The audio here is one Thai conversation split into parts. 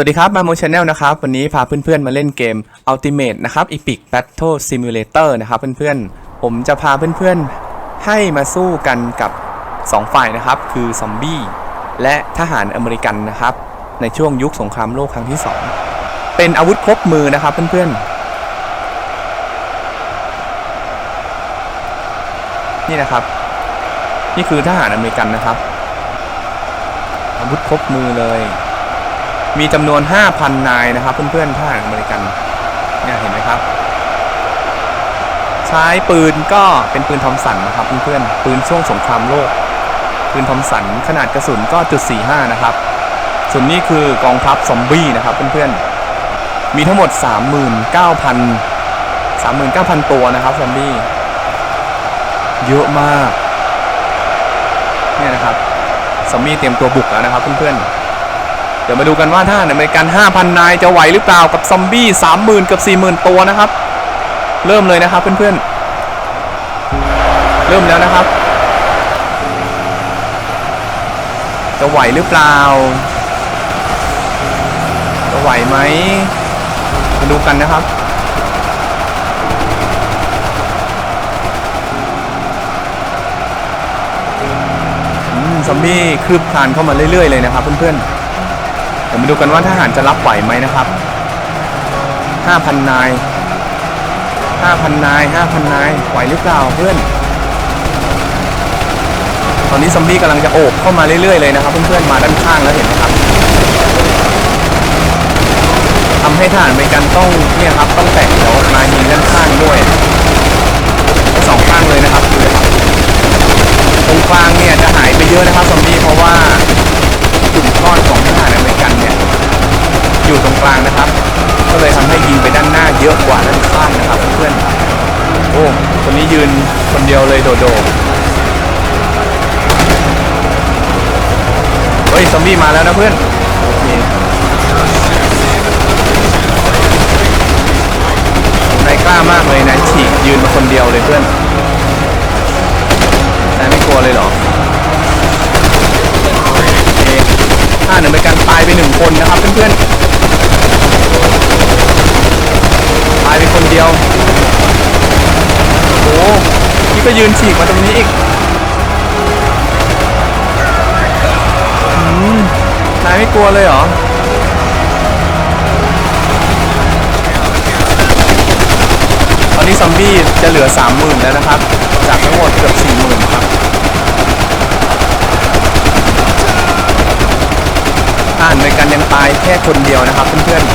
สวัสดีครับมาโมชแนลนะครับ วันนี้พาเพื่อนๆมาเล่นเกม Ultimate นะครับ Epic Battle Simulator นะครับเพื่อนๆ ผมจะพาเพื่อนๆ ให้มาสู้กันกับ 2 ฝ่ายนะครับ คือซอมบี้และทหารอเมริกันนะครับ ในช่วงยุคสงครามโลกครั้งที่ 2 เป็นอาวุธครบมือนะครับเพื่อนๆ นี่นะครับ นี่คือทหารอเมริกันนะครับ อาวุธครบมือเลย มีจำนวน 5,000 นายนะครับ เพื่อนๆทหารอเมริกันเนี่ยเห็นไหมครับ ใช้ปืนก็เป็นปืนทอมสันนะครับเพื่อนๆปืนช่วงสงครามโลก ปืนทอมสันขนาดกระสุนก็จุด45นะครับ ส่วนนี้คือกองทัพซอมบี้นะครับเพื่อนๆมีทั้งหมด 39,000 39,000 ตัวนะครับซอมบี้เยอะมากเนี่ยนะครับซอมบี้เตรียมตัวบุกแล้วนะครับเพื่อนๆ ดี๋ยวมาดูกันว่าถ้าอเมริกัน 5,000 นายจะไหวหรือเปล่ากับซอมบี้ 30,000กับ40,000 ตัวนะครับ เริ่มเลยนะครับเพื่อนๆ เริ่มแล้วนะครับ จะไหวหรือเปล่า จะไหวไหมมาดูกันนะครับซอมบี้คืบคลานเข้ามาเรื่อยๆเลยนะครับเพื่อนๆ ยวมาดูกันว่าทหารจะรับไหวไหมนะครับ 5,000 นาย 5,000 นาย 5,000 นาย ไหวหรือเปล่าเพื่อน ตอนนี้ซอมบี้กำลังจะโอบเข้ามาเรื่อยๆเลยนะครับ เพื่อนๆ มาด้านข้างแล้วเห็นไหมครับทำให้ทหารอเมริกันต้องเนี่ยครับต้องแตกแถวมายิงด้านข้างด้วยทั้งสองข้างเลยนะครับดูนะครับตรงกลางเนี่ยจะหายไปเยอะนะครับซอมบี้เพราะว่ากลุ่มก้อนของทหารอเมริกัน อยู่ตรงกลางนะครับ ก็เลยทำให้ยิงไปด้านหน้าเยอะกว่าด้านข้างนะครับเพื่อนๆโอ้คนนี้ยืนคนเดียวเลยโดดๆเฮ้ยซอมบี้มาแล้วนะเพื่อนนี่นายกล้ามากเลยนะฉีกยืนมาคนเดียวเลยเพื่อนนายไม่กลัวเลยเหรอโอเคถ้าหนึ่งเป็นการตายไปหนึ่งคนนะครับเพื่อนๆ ตายไปคนเดียว โอ้โห นี่ก็ยืนฉีกมาตรงนี้อีกอนายไม่กลัวเลยเหรอตอนนี้ซอมบี้จะเหลือ 30,000 แล้วนะครับ จากทั้งหมดเกือบ 40,000 ครับทหารอเมริกันยังตายแค่คนเดียวนะครับเพื่อนๆ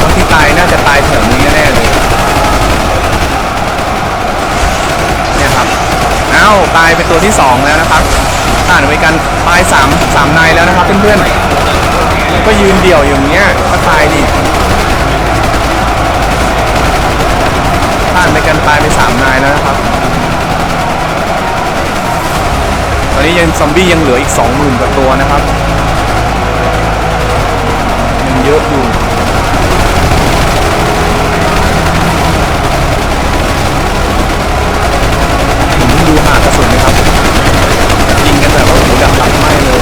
ตอนที่ตายน่าจะตายแถวนี้แน่เลย เอ้าตายเป็นตัวที่ 2 แล้วนะครับทหารอเมริกันตาย3 3นายแล้วนะครับเพื่อนๆ ก็ยืนเดี่ยวอย่างเงี้ยก็ตายดิผ่านไปกันตายไปสามนายแล้วนะครับ ตอนนี้ยังซอมบี้ยังเหลืออีกสองหมื่นกว่าตัวนะครับ ยังเยอะอยู่ ดูหากระสุนนะครับ ยิงกันแบบว่าหูดับตับไหม้เลย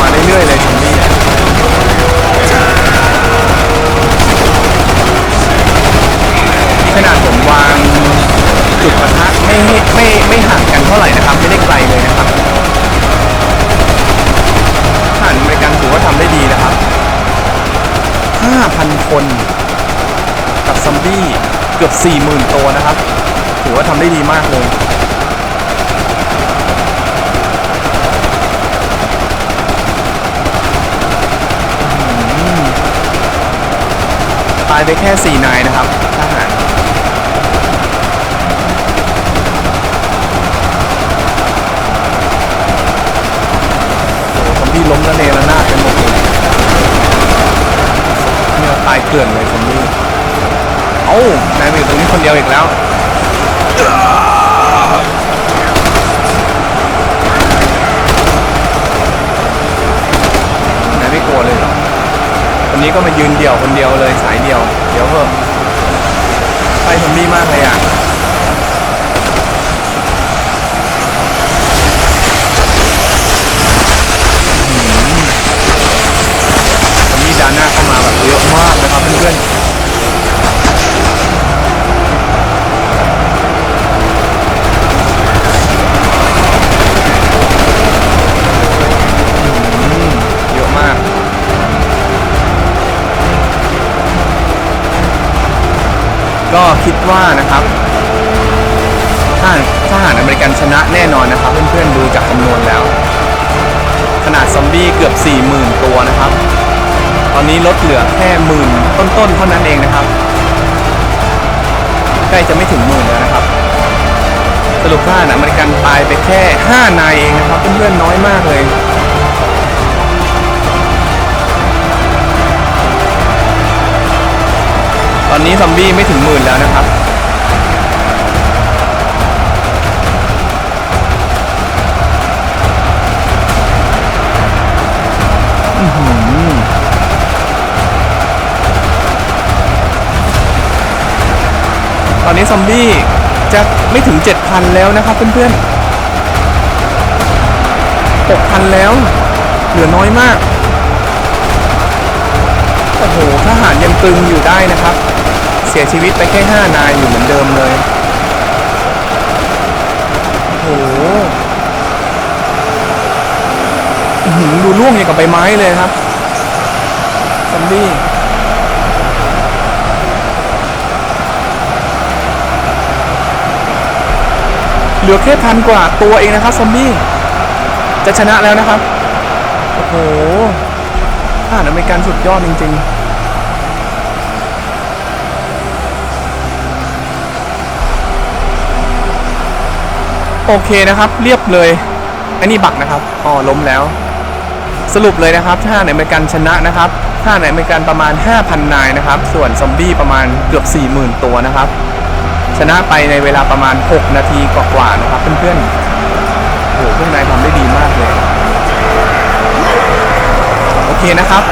มาเรื่อยๆเลยซอมบี้เนี่ย นี่ขนาดผมวางจุดประทะไม่ไม่ไม่ไม่ห่างกันเท่าไหร่นะครับ ไม่ได้ไกลเลยนะครับทหารอเมริกันถือว่าทำได้ดีนะครับ 5,000 คน กับซอมบี้เกือบ 40,000 ตัวนะครับ ถือว่าทำได้ดีมากเลยตายไปแค่ 4 นายนะครับทหารซอมบี้ล้มละเนระนาดไปหมดเลย ขื่อนเลยคนนี้เอ้านายมาอยู่ตรงนี้คนเดียวอีกแล้วนายไม่กลัวเลยเหรอคนนี้ก็มายืนเดี่ยวคนเดียวเลยสายเดียว เดี๋ยวเถอะไปทอมบี้มากเลยอะ คิดว่านะครับทหารทหารอเมริกันชนะแน่นอนนะครับ เพื่อนๆดูจากจำนวนแล้ว ขนาดซอมบี้เกือบ 40,000 ตัวนะครับ ตอนนี้ลดเหลือแค่หมื่นต้นๆเท่านั้นเองนะครับ ใกล้จะไม่ถึงหมื่นแล้วนะครับ สรุปทหารอเมริกันตายไปแค่ 5 นายเองนะครับ เพื่อนๆน้อยมากเลย ซอมบี้ไม่ถึงหมื่นแล้วนะครับอือหือตอนนี้ซอมบี้จะไม่ถึง 7,000 แล้วนะครับเพื่อนๆ6,000 แล้ว เหลือน้อยมาก โอ้โหทหารยังตึงอยู่ได้นะครับ เสียชีวิตไปแค่ 5 นายอยู่เหมือนเดิมเลยโอ้โหดูร่วงอย่างกับใบไม้เลยครับซอมบี้เหลือแค่พันกว่าตัวเองนะครับซอมบี้จะชนะแล้วนะครับ โอ้โหทหารอเมริกันสุดยอดจริง ๆ โอเคนะครับ เรียบเลยอันนี้บักนะครับอ๋อล้มแล้ว สรุปเลยนะครับทหารอเมริกันชนะนะครับทหารอเมริกันประมาณ 5,000 นายนะครับ ส่วนซอมบี้ประมาณเกือบ 40,000 ตัวนะครับ ชนะไปในเวลาประมาณ 6 นาทีกว่าๆนะครับ เพื่อนๆโอ้โหพวกนายทำได้ดีมากเลย โอเคนะครับ